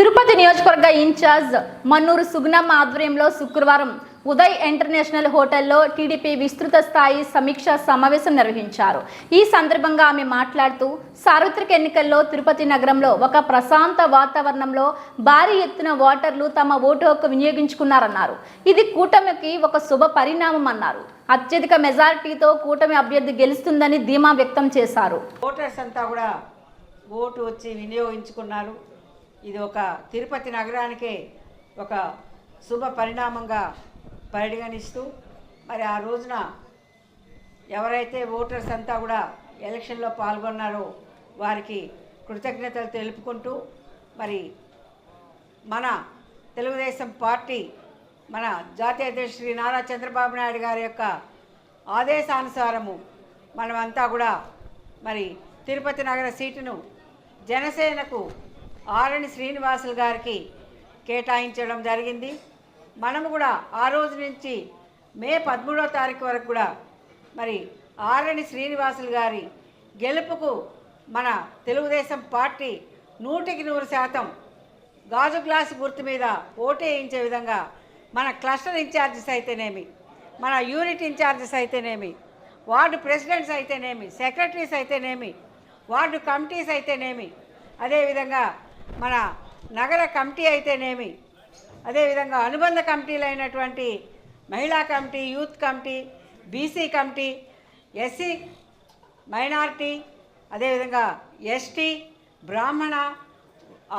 తిరుపతి నియోజకవర్గ ఇన్ఛార్జ్ మన్నూరు సుగుణమ్మ ఆధ్వర్యంలో శుక్రవారం ఉదయ్ ఇంటర్నేషనల్ హోటల్లో టీడీపీ విస్తృత స్థాయి సమీక్ష సమావేశం నిర్వహించారు. ఈ సందర్భంగా ఆమె మాట్లాడుతూ సార్వత్రిక ఎన్నికల్లో తిరుపతి నగరంలో ఒక ప్రశాంత వాతావరణంలో భారీ ఎత్తున ఓటర్లు తమ ఓటు హక్కు వినియోగించుకున్నారన్నారు. ఇది కూటమికి ఒక శుభ పరిణామం అన్నారు. అత్యధిక మెజారిటీతో కూటమి అభ్యర్థి గెలుస్తుందని ధీమా వ్యక్తం చేశారు. ఓటర్స్ అంతా కూడా ఓటు వచ్చి వినియోగించుకున్నారు. ఇది ఒక తిరుపతి నగరానికే ఒక శుభ పరిణామంగా పరిగణిస్తూ మరి ఆ రోజున ఎవరైతే ఓటర్స్ అంతా కూడా ఎలక్షన్లో పాల్గొన్నారో వారికి కృతజ్ఞతలు తెలుపుకుంటూ మరి మన తెలుగుదేశం పార్టీ మన జాతీయ అధ్యక్షుడు శ్రీ నారా చంద్రబాబు నాయుడు గారి యొక్క ఆదేశానుసారము మనమంతా కూడా మరి తిరుపతి నగర సీటును జనసేనకు ఆరణి శ్రీనివాసులు గారికి కేటాయించడం జరిగింది. మనము కూడా ఆ రోజు నుంచి మే పదమూడో తారీఖు వరకు కూడా మరి ఆరణి శ్రీనివాసులు గారి గెలుపుకు మన తెలుగుదేశం పార్టీ నూటికి నూరు శాతం గాజు గ్లాసు గుర్తు మీద ఓటేయించే విధంగా మన క్లస్టర్ ఇన్ఛార్జెస్ అయితేనేమి మన యూనిట్ ఇన్ఛార్జెస్ అయితేనేమి వార్డు ప్రెసిడెంట్స్ అయితేనేమి సెక్రటరీస్ అయితేనేమి వార్డు కమిటీస్ అయితేనేమి అదేవిధంగా మన నగర కమిటీ అయితేనేమి? అదేవిధంగా అనుబంధ కమిటీలు అయినటువంటి మహిళా committee youth committee BC committee SC minority అదేవిధంగా ఎస్టీ బ్రాహ్మణ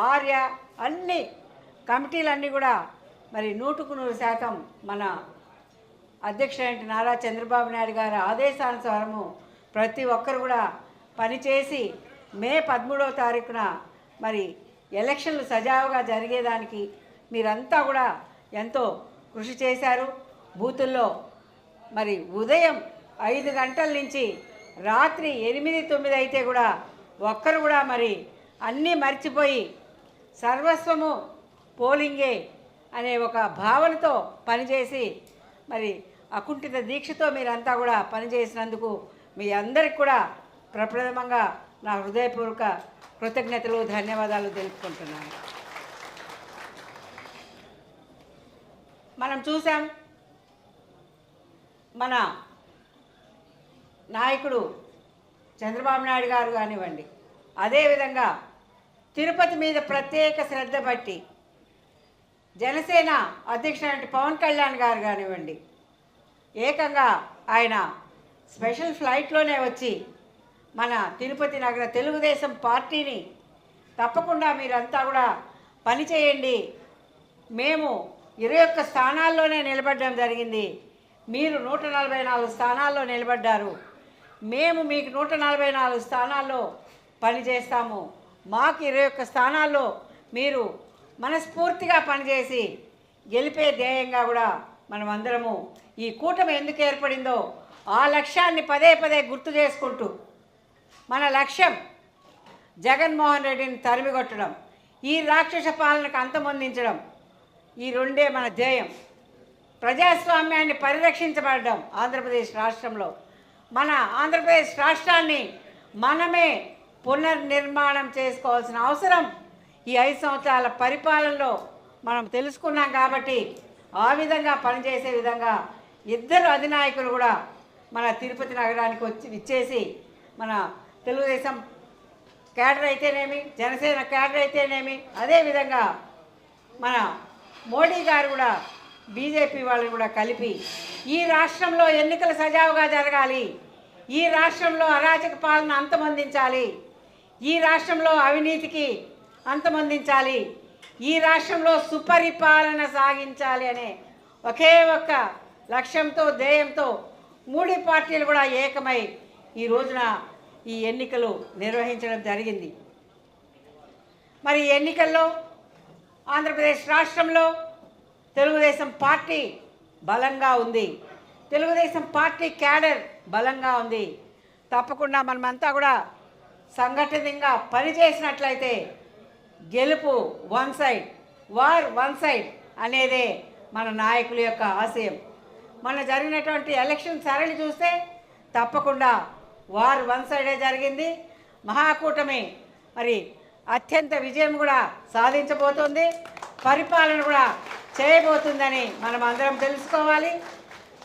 ఆర్య అన్ని కమిటీలన్నీ కూడా మరి నూటుకు నూరు శాతం మన అధ్యక్షుడైన నారా చంద్రబాబు నాయుడు గారి ఆదేశానుసారము ప్రతి ఒక్కరు కూడా పనిచేసి మే పదమూడవ తారీఖున మరి ఎలక్షన్లు సజావుగా జరిగేదానికి మీరంతా కూడా ఎంతో కృషి చేశారు. బూతుల్లో మరి ఉదయం ఐదు గంటల నుంచి రాత్రి ఎనిమిది తొమ్మిది అయితే కూడా ఒక్కరు కూడా మరి అన్నీ మర్చిపోయి సర్వస్వము పోలింగే అనే ఒక భావనతో పనిచేసి మరి అకుంఠిత దీక్షతో మీరంతా కూడా పనిచేసినందుకు మీ అందరికి కూడా ప్రప్రథమంగా నా హృదయపూర్వక కృతజ్ఞతలు ధన్యవాదాలు తెలుపుకుంటున్నాను. మనం చూసాం మన నాయకుడు చంద్రబాబు నాయుడు గారు కానివ్వండి అదేవిధంగా తిరుపతి మీద ప్రత్యేక శ్రద్ధ పట్టి జనసేన అధ్యక్షుడు పవన్ కళ్యాణ్ గారు కానివ్వండి ఏకంగా ఆయన స్పెషల్ ఫ్లైట్లోనే వచ్చి మన తిరుపతి నగర తెలుగుదేశం పార్టీని తప్పకుండా మీరంతా కూడా పనిచేయండి మేము ఇరవై ఒక్క స్థానాల్లోనే నిలబడడం జరిగింది. మీరు నూట నలభై నాలుగు స్థానాల్లో నిలబడ్డారు. మేము మీకు నూట నలభై నాలుగు స్థానాల్లో పనిచేస్తాము మాకు ఇరవై ఒక్క స్థానాల్లో మీరు మనస్ఫూర్తిగా పనిచేసి గెలిపే ధ్యేయంగా కూడా మనం అందరము ఈ కూటమి ఎందుకు ఏర్పడిందో ఆ లక్ష్యాన్ని పదే పదే గుర్తు చేసుకుంటూ మన లక్ష్యం జగన్మోహన్ రెడ్డిని తరిమికొట్టడం ఈ రాక్షస పాలనకు అంతమొందించడం ఈ రెండే మన ధ్యేయం. ప్రజాస్వామ్యాన్ని పరిరక్షించబడడం ఆంధ్రప్రదేశ్ రాష్ట్రంలో. మన ఆంధ్రప్రదేశ్ రాష్ట్రాన్ని మనమే పునర్నిర్మాణం చేసుకోవాల్సిన అవసరం ఈ ఐదు సంవత్సరాల పరిపాలనలో మనం తెలుసుకున్నాం కాబట్టి ఆ విధంగా పనిచేసే విధంగా ఇద్దరు అధినాయకులు కూడా మన తిరుపతి నగరానికి వచ్చి ఇచ్చేసి మన తెలుగుదేశం క్యాడర్ అయితేనేమి జనసేన క్యాడర్ అయితేనేమి అదేవిధంగా మన మోడీ గారు కూడా బీజేపీ వాళ్ళని కూడా కలిపి ఈ రాష్ట్రంలో ఎన్నికలు సజావుగా జరగాలి. ఈ రాష్ట్రంలో అరాచక పాలన అంతమొందించాలి. ఈ రాష్ట్రంలో అవినీతికి అంతమొందించాలి. ఈ రాష్ట్రంలో సుపరిపాలన సాగించాలి అనే ఒకే ఒక్క లక్ష్యంతో ధ్యేయంతో మూడు పార్టీలు కూడా ఏకమై ఈ రోజున ఈ ఎన్నికలు నిర్వహించడం జరిగింది. మరి ఈ ఎన్నికల్లో ఆంధ్రప్రదేశ్ రాష్ట్రంలో తెలుగుదేశం పార్టీ బలంగా ఉంది. తెలుగుదేశం పార్టీ క్యాడర్ బలంగా ఉంది. తప్పకుండా మనమంతా కూడా సంఘటితంగా పనిచేసినట్లయితే గెలుపు one side war one side అనేదే మన నాయకుల యొక్క ఆశయం. మన జరిగినటువంటి ఎలక్షన్ సరళి చూస్తే తప్పకుండా వార్ వన్ సైడే జరిగింది. మహాకూటమి. మరి అత్యంత విజయం కూడా సాధించబోతుంది. పరిపాలన కూడా చేయబోతుందని మనం అందరం తెలుసుకోవాలి.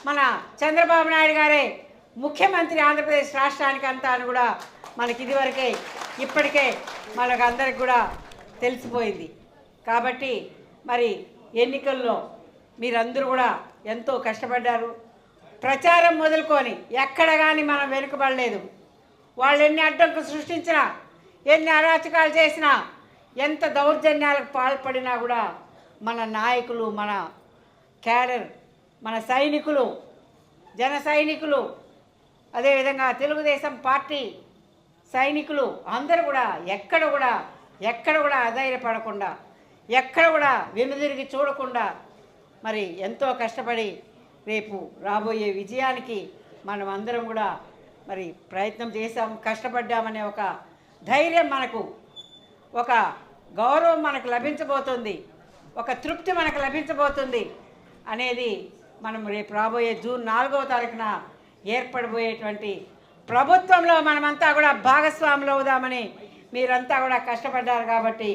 మన చంద్రబాబు నాయుడు గారే ముఖ్యమంత్రి ఆంధ్రప్రదేశ్ రాష్ట్రానికి అంతా అని కూడా మనకి ఇదివరకే ఇప్పటికే మనకు అందరికి కూడా తెలిసిపోయింది. కాబట్టి మరి ఎన్నికల్లో మీరందరూ కూడా ఎంతో కష్టపడ్డారు. ప్రచారం మొదలుకొని ఎక్కడ కానీ మనం వెనుకబడలేదు. వాళ్ళు ఎన్ని అడ్డంకులు సృష్టించినా ఎన్ని అరాచకాలు చేసినా ఎంత దౌర్జన్యాలకు పాల్పడినా కూడా మన నాయకులు మన క్యాడర్ మన సైనికులు జన సైనికులు అదేవిధంగా తెలుగుదేశం పార్టీ సైనికులు అందరూ కూడా ఎక్కడ కూడా ఎక్కడ కూడా అధైర్యపడకుండా ఎక్కడ కూడా వెనుదిరిగి చూడకుండా మరి ఎంతో కష్టపడి రేపు రాబోయే విజయానికి మనం అందరం కూడా మరి ప్రయత్నం చేసాం కష్టపడ్డామనే ఒక ధైర్యం మనకు ఒక గౌరవం మనకు లభించబోతుంది ఒక తృప్తి మనకు లభించబోతుంది అనేది మనం రేపు రాబోయే జూన్ నాలుగవ తారీఖున ఏర్పడబోయేటువంటి ప్రభుత్వంలో మనమంతా కూడా భాగస్వాములు అవుదామని మీరంతా కూడా కష్టపడ్డారు కాబట్టి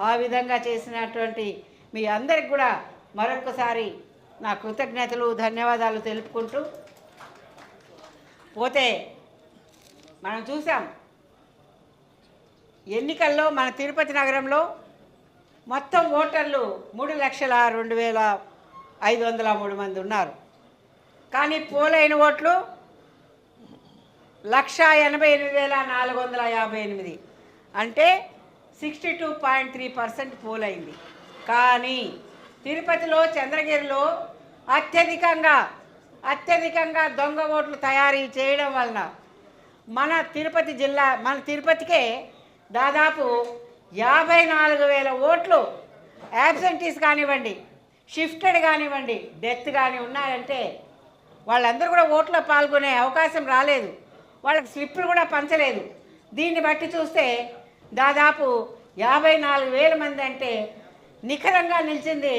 ఆ విధంగా చేసినటువంటి మీ అందరికి కూడా మరొకసారి నా కృతజ్ఞతలు ధన్యవాదాలు తెలుపుకుంటూ పోతే మనం చూసాం ఎన్నికల్లో మన తిరుపతి నగరంలో మొత్తం ఓటర్లు మూడు లక్షల రెండు వేల ఐదు వందల మూడు మంది ఉన్నారు. కానీ పోలైన ఓట్లు లక్ష ఎనభై ఎనిమిది వేల నాలుగు వందల యాభై ఎనిమిది. అంటే sixty two point three percent పోలైంది. కానీ తిరుపతిలో చంద్రగిరిలో అత్యధికంగా అత్యధికంగా దొంగ ఓట్లు తయారీ చేయడం వలన మన తిరుపతి జిల్లా మన తిరుపతికే దాదాపు యాభై నాలుగు వేల ఓట్లు యాబ్సెంటీస్ కానివ్వండి షిఫ్టెడ్ కానివ్వండి డెత్ కానీ ఉన్నాయంటే వాళ్ళందరూ కూడా ఓట్లో పాల్గొనే అవకాశం రాలేదు. వాళ్ళకి స్లిప్పులు కూడా పంచలేదు. దీన్ని బట్టి చూస్తే దాదాపు యాభై నాలుగు వేల మంది అంటే నిఖరంగా నిలిచింది